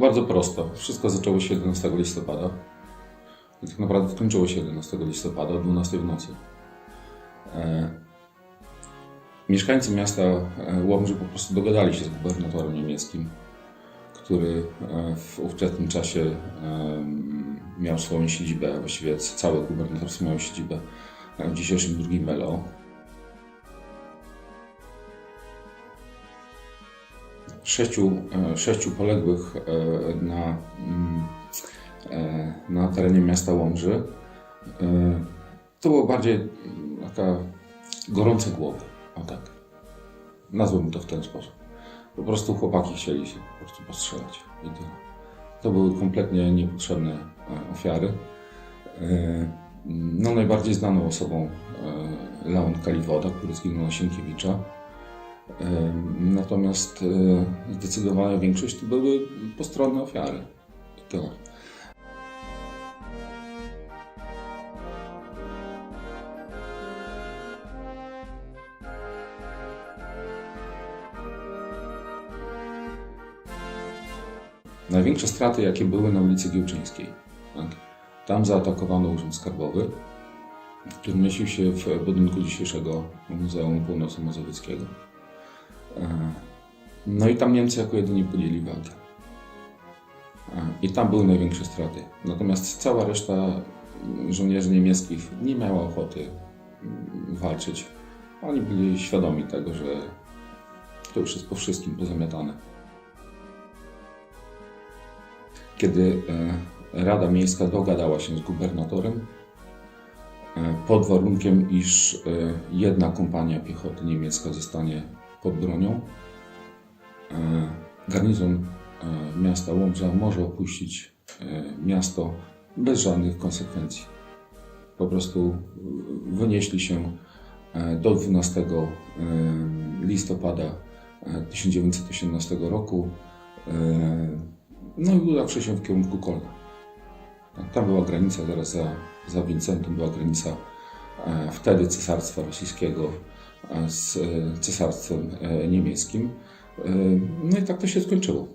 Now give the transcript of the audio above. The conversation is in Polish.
bardzo prosto. Wszystko zaczęło się 11 listopada. I tak naprawdę skończyło się 11 listopada o 12 w nocy. E, mieszkańcy miasta e, Łomży po prostu dogadali się z gubernatorem niemieckim, który e, w ówczesnym czasie em, miał swoją siedzibę, właściwie całe gubernatorstwo miało siedzibę w dzisiejszym drugim Melo. Sześciu, e, sześciu poległych e, na, mm, e, na terenie miasta Łomży. To było bardziej taka gorące głowy, o tak. Nazwałbym to w ten sposób. Po prostu chłopaki chcieli się po prostu postrzelać i. To były kompletnie niepotrzebne ofiary. No, najbardziej znaną osobą Leon Kaliwoda, który zginął na Sienkiewicza. Natomiast e, zdecydowana większość to były postronne ofiary. I tyle. Największe straty, jakie były na ulicy Giełczyńskiej. Tak? Tam zaatakowano Urząd Skarbowy, który mieścił się w budynku dzisiejszego Muzeum Północno-Mazowieckiego. No i tam Niemcy jako jedyni podjęli walkę. E, I tam były największe straty. Natomiast cała reszta żołnierzy niemieckich nie miała ochoty walczyć. Oni byli świadomi tego, że to już jest po wszystkim pozamiatane. Kiedy e, Rada Miejska dogadała się z gubernatorem, e, pod warunkiem, iż e, jedna kompania piechoty niemiecka zostanie pod bronią, e, garnizon e, miasta Łomża może opuścić e, miasto bez żadnych konsekwencji. Po prostu wynieśli się do 12 e, listopada e, 1918 roku, no i udawszy się w kierunku Kolna. Tak, Tam była granica, zaraz za, za Wincentem była granica wtedy Cesarstwa Rosyjskiego z e, Cesarstwem e, Niemieckim. E, No i tak to się skończyło.